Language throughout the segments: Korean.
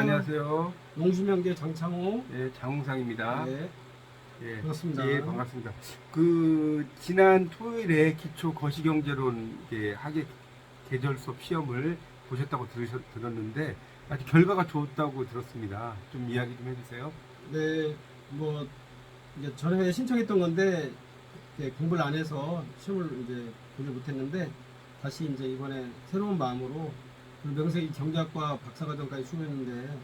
안녕하세요. 농심영계 장창호. 예, 장홍상입니다. 네, 예, 반갑습니다. 예, 반갑습니다. 그 지난 토요일에 기초 거시경제론 이제 학예 계절 수업 시험을 보셨다고 들으셨, 들었는데 아주 결과가 좋았다고 들었습니다. 좀 이야기 좀 해주세요. 네, 뭐 이제 전에 신청했던 건데 이렇게 공부를 안 해서 시험을 이제 보지 못했는데 다시 이제 이번에 새로운 마음으로 그 명색이 경제학과 박사과정까지 수료했는데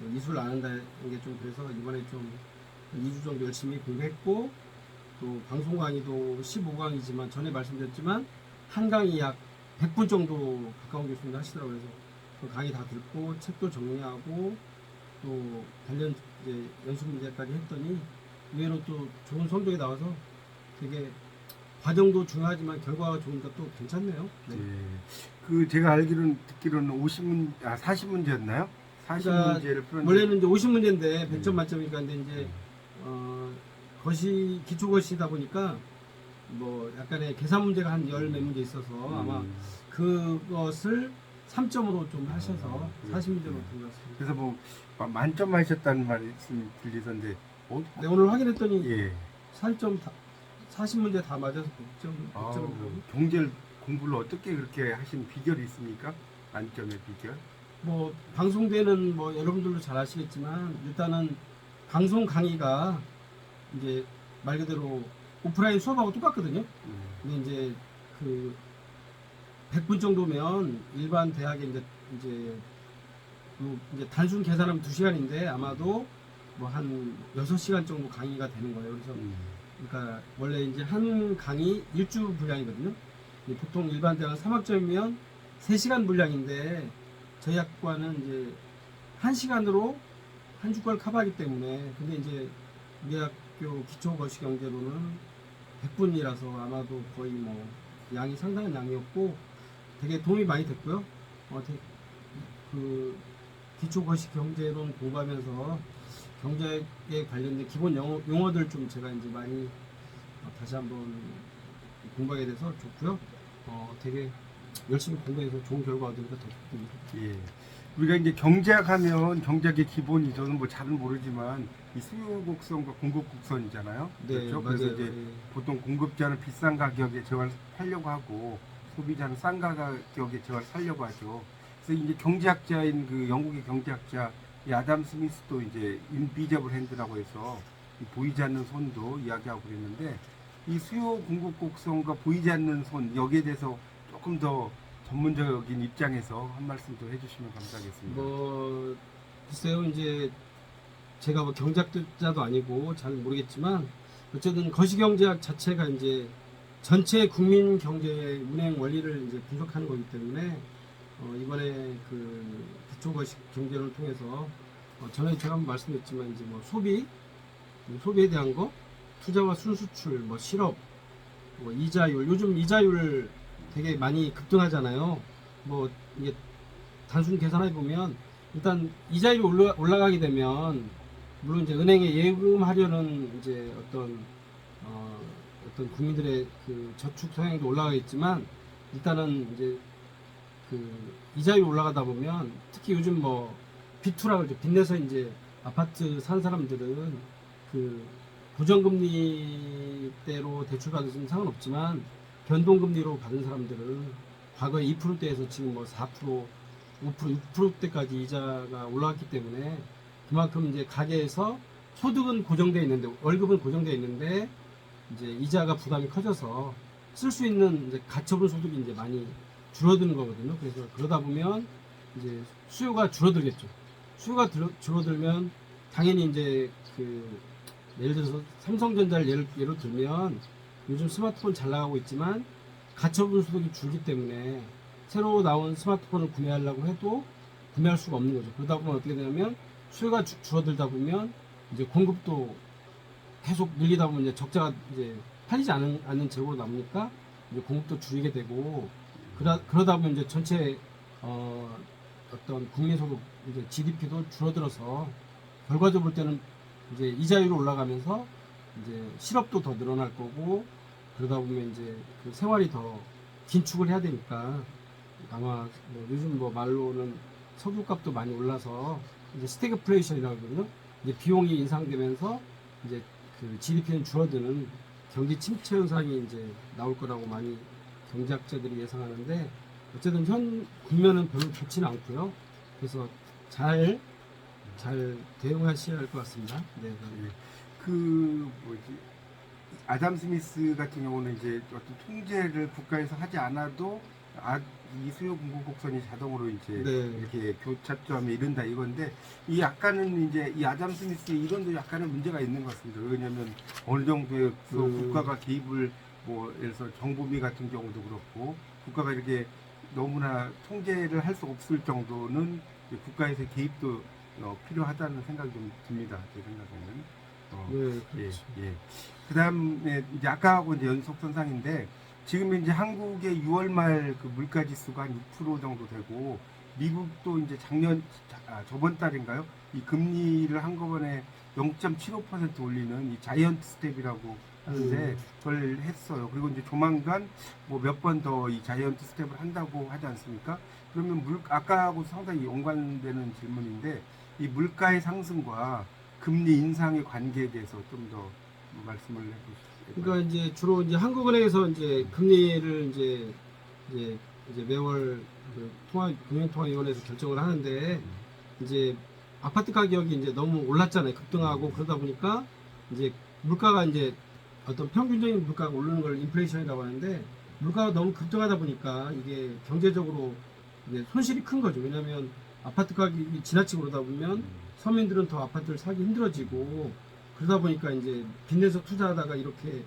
뭐 이수를 안 한다는 게 좀 그래서 이번에 좀 2주 정도 열심히 공부했고 또 방송 강의도 15강이지만 전에 말씀드렸지만 한 강의 약 100분 정도 가까운 교수님들 하시더라고요. 그래서 그 강의 다 듣고 책도 정리하고 또 관련 이제 연습 문제까지 했더니 의외로 또 좋은 성적이 나와서 되게 과정도 중요하지만 결과가 좋으니까 또 괜찮네요. 네. 예, 그 제가 알기로는 듣기로는 50문 아 40문제였나요? 40문제를 풀었는데 원래는 이제 50문제인데 100점 음. 만점이니까 근데 이제 어 것이 기초 것이다 보니까 뭐 약간의 계산 문제가 한 열 몇 문제 있어서 아마 음, 그것을 3점으로 좀 하셔서 음, 40문제로 음. 같습니다. 그래서 뭐 마- 만점 하셨다는 말씀 들리던데 어? 네, 오늘 확인했더니 예. 4점 다 40문제 다 맞아서 100점, 100점 아, 뭐 경제를 공부를 어떻게 그렇게 하신 비결이 있습니까? 만점의 비결? 뭐 방송되는 뭐 여러분들도 잘 아시겠지만 일단은 방송 강의가 이제 말 그대로 오프라인 수업하고 똑같거든요. 음, 근데 이제 그 100분 정도면 일반 대학에 이제 이제 뭐 이제 단순 계산하면 2시간인데 아마도 뭐 한 6시간 정도 강의가 되는 거예요. 그래서 음, 그러니까 원래 이제 한 강의 일주 분량이거든요. 보통 일반 대학은 3학점이면 3시간 분량인데 저희 학과는 이제 1시간으로 한 주과를 커버하기 때문에 근데 이제 우리 학교 기초 거시 경제로는 100분이라서 아마도 거의 뭐 양이 상당한 양이었고 되게 도움이 많이 됐고요. 어, 되게 그 기초 거시 경제론 공부하면서 경제에 관련된 기본 영어, 용어들 좀 제가 이제 많이 어, 다시 한번 공부하게 돼서 좋고요. 어, 되게 열심히 공부해서 좋은 결과 얻으니까 더 기쁩니다. 예. 우리가 이제 경제학 하면 경제학의 기본이 저는 뭐 잘은 모르지만 이 수요 곡선과 공급 곡선이잖아요. 그렇죠? 그래서 이제 예. 보통 공급자는 비싼 가격에 저걸 팔려고 하고 소비자는 싼 가격에 저걸 사려고 하죠. 그래서 이제 경제학자인 그 영국의 경제학자 이 아담 스미스도 이제 인비저블 핸드라고 해서 이 보이지 않는 손도 이야기하고 그랬는데 이 수요 공급 곡선과 보이지 않는 손 여기에 대해서 조금 더 전문적인 입장에서 한 말씀 좀 해주시면 감사하겠습니다. 뭐 글쎄요 이제 제가 뭐 경제학자도 아니고 잘 모르겠지만 어쨌든 거시경제학 자체가 이제 전체 국민 경제 운행 원리를 이제 분석하는 거기 때문에 어, 이번에 그 기초 거시 경제를 통해서 어, 전에 제가 말씀드렸지만 이제 뭐 소비 뭐 소비에 대한 거 투자와 순수출 뭐 실업 뭐 이자율 요즘 이자율 되게 많이 급등하잖아요. 뭐 이게 단순 계산해 보면 일단 이자율이 올라, 올라가게 되면 물론 이제 은행에 예금하려는 이제 어떤 어, 어떤 국민들의 그 저축 성향도 올라가겠지만 일단은 이제 그 이자율이 올라가다 보면 특히 요즘 뭐 비투라 그러죠 빚내서 이제 아파트 산 사람들은 그 고정금리대로 대출 받으시면 상관없지만 변동금리로 받은 사람들은 과거에 2%대에서 지금 뭐 4%, 5%, 6%대까지 이자가 올라왔기 때문에 그만큼 이제 가게에서 소득은 고정되어 있는데 월급은 고정되어 있는데 이제 이자가 부담이 커져서 쓸 수 있는 이제 가처분 소득이 이제 많이 줄어드는 거거든요. 그래서 그러다 보면 이제 수요가 줄어들겠죠. 수요가 들- 줄어들면 당연히 이제 그 예를 들어서 삼성전자를 예를, 예로 들면 요즘 스마트폰 잘 나가고 있지만 가처분 소득이 줄기 때문에 새로 나온 스마트폰을 구매하려고 해도 구매할 수가 없는 거죠. 그러다 보면 어떻게 되냐면 수요가 주- 줄어들다 보면 이제 공급도 계속 늘리다 보면 이제 적자가 이제 팔리지 않는, 않는 재고로 남으니까 이제 공급도 줄이게 되고 그러, 그러다 보면 이제 전체 어, 어떤 국민소득 이제 GDP도 줄어들어서 결과적으로 볼 때는 이제 이자율이 올라가면서 이제 실업도 더 늘어날 거고 그러다 보면 이제 그 생활이 더 긴축을 해야 되니까 아마 뭐 요즘 뭐 말로는 석유값도 많이 올라서 이제 스태그플레이션이라고 그러거든요. 이제 비용이 인상되면서 이제 그 GDP는 줄어드는 경기 침체 현상이 이제 나올 거라고 많이 경제학자들이 예상하는데 어쨌든 현 국면은 별로 좋지는 않고요. 그래서 잘, 잘 대응하셔야 할 것 같습니다. 네. 예. 그 뭐지 아담 스미스 같은 경우는 이제 어떤 통제를 국가에서 하지 않아도 아, 이 수요 공급 곡선이 자동으로 이제 네. 이렇게 교차점에 이른다 이건데 이 약간은 이제 이 아담 스미스의 이론도 약간은 문제가 있는 것 같습니다. 왜냐하면 어느 정도의 그 음. 국가가 개입을 뭐 예를 들어서 정보비 같은 경우도 그렇고 국가가 이렇게 너무나 통제를 할 수 없을 정도는 이제 국가에서의 개입도 어, 필요하다는 생각이 좀 듭니다. 제 생각에는. 어, 네, 예, 그렇죠. 예. 그 다음에 이제 아까하고 이제 연속 선상인데 지금 이제 한국의 6월 말 그 물가 지수가 한 6% 정도 되고 미국도 이제 작년 자- 아, 저번 달인가요? 이 금리를 한꺼번에 0.75% 올리는 이 자이언트 스텝이라고 하는데 음. 그걸 했어요. 그리고 이제 조만간 뭐 몇 번 더 이 자이언트 스텝을 한다고 하지 않습니까? 그러면 물 아까하고 상당히 연관되는 질문인데 이 물가의 상승과 금리 인상의 관계에 대해서 좀 더 말씀을 해주시죠. 그러니까 이제 주로 이제 한국은행에서 이제 금리를 이제 이제 이제 매월 그 통화 금융통화위원회에서 결정을 하는데 이제 아파트 가격이 이제 너무 올랐잖아요 급등하고 그러다 보니까 이제 물가가 이제 어떤 평균적인 물가가 오르는 걸 인플레이션이라고 하는데 물가가 너무 급등하다 보니까 이게 경제적으로 이제 손실이 큰 거죠 왜냐하면 아파트 가격이 지나치게 오르다 보면 서민들은 더 아파트를 사기 힘들어지고 그러다 보니까 이제 빚내서 투자하다가 이렇게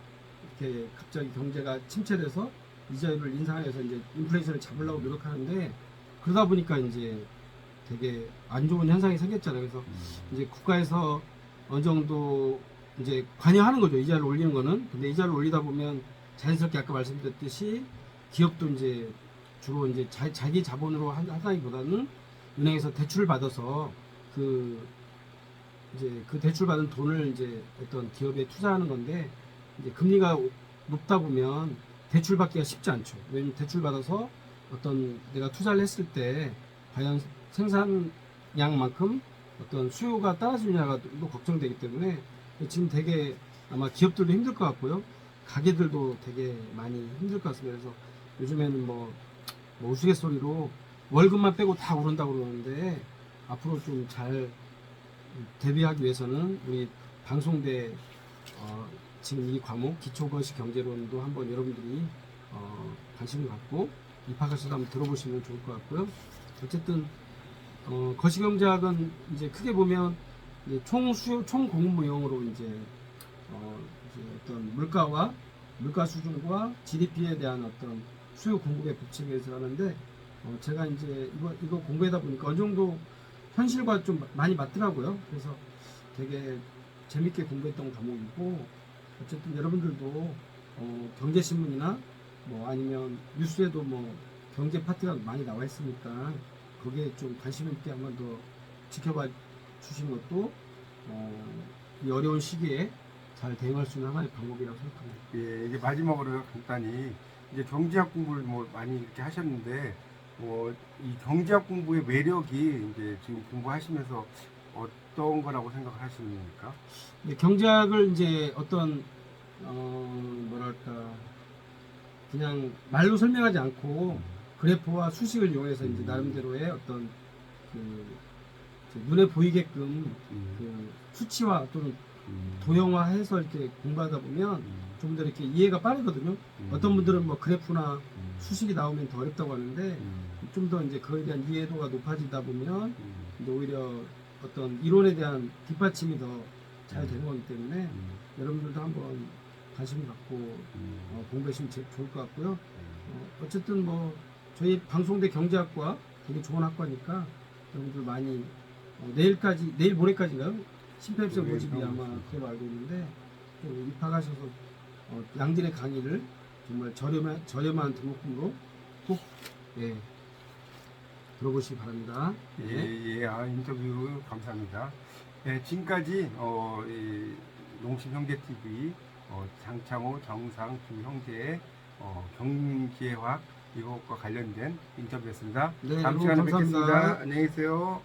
이렇게 갑자기 경제가 침체돼서 이자율을 인상해서 이제 인플레이션을 잡으려고 노력하는데 그러다 보니까 이제 되게 안 좋은 현상이 생겼잖아요. 그래서 이제 국가에서 어느 정도 이제 관여하는 거죠. 이자를 올리는 거는. 근데 이자를 올리다 보면 자연스럽게 아까 말씀드렸듯이 기업도 이제 주로 이제 자, 자기 자본으로 한- 하다기보다는 은행에서 대출을 받아서 그 이제 그 대출 받은 돈을 이제 어떤 기업에 투자하는 건데 이제 금리가 오- 높다 보면 대출 받기가 쉽지 않죠. 왜냐면 대출 받아서 어떤 내가 투자를 했을 때 과연 생산량만큼 어떤 수요가 따라주냐가 또 걱정되기 때문에 지금 되게 아마 기업들도 힘들 것 같고요. 가게들도 되게 많이 힘들 것 같습니다. 그래서 요즘에는 뭐, 뭐 우스갯소리로 월급만 빼고 다 오른다고 그러는데 앞으로 좀 잘 대비하기 위해서는 우리 방송대 어, 지금 이 과목 기초거시 경제론도 한번 여러분들이 어, 관심을 갖고 입학하셔서 한번 들어보시면 좋을 것 같고요. 어쨌든 어, 거시경제학은 이제 크게 보면 이제 총 수요 총 공급 무형으로 이제, 어, 이제 어떤 물가와 물가 수준과 GDP에 대한 어떤 수요 공급의 법칙에 대해서 하는데 어, 제가 이제 이거 이거 공부하다 보니까 어느 정도 현실과 좀 많이 맞더라고요. 그래서 되게 재밌게 공부했던 과목이고 어쨌든 여러분들도 어, 경제신문이나 뭐 아니면 뉴스에도 뭐 경제 파트가 많이 나와 있으니까 거기에 좀 관심 있게 한번 더 지켜봐 주시는 것도 어, 이 어려운 시기에 잘 대응할 수 있는 하나의 방법이라고 생각합니다. 예, 이제 마지막으로 간단히 이제 경제학 공부를 뭐 많이 이렇게 하셨는데 뭐 이 경제학 공부의 매력이 이제 지금 공부하시면서 어떤 거라고 생각을 하십니까? 근데 경제학을 이제 어떤 어 뭐랄까 그냥 말로 설명하지 않고 그래프와 수식을 이용해서 이제 나름대로의 어떤 그 이제 눈에 보이게끔 음, 그 수치화 또는 음, 도형화해서 이렇게 공부하다 보면 음, 좀더 이렇게 이해가 빠르거든요. 음, 어떤 분들은 뭐 그래프나 음, 수식이 나오면 더 어렵다고 하는데 음, 좀더 이제 그에 대한 이해도가 높아지다 보면 음, 이제 오히려 어떤 이론에 대한 뒷받침이 더 잘 되는 거기 때문에 음, 여러분들도 한번 관심 갖고 음, 어, 공부하시면 제- 좋을 것 같고요. 음. 어, 어쨌든 뭐 저희 방송대 경제학과 되게 좋은 학과니까 여러분들 많이 어, 내일까지 내일 모레까지인가요? 심폐합성 네, 모집이 아마. 그로 알고 있는데 또 입학하셔서 어, 양질의 강의를 정말 저렴한 저렴한 등록금으로 꼭 예, 들어보시기 바랍니다. 네. 예, 예, 아, 인터뷰 감사합니다. 예, 지금까지 어, 이 농심 형제 TV 어, 장창호 정상 두 형제의 어, 경제학 이것과 관련된 인터뷰였습니다. 네, 다음 시간에 감사합니다. 뵙겠습니다. 안녕히 계세요.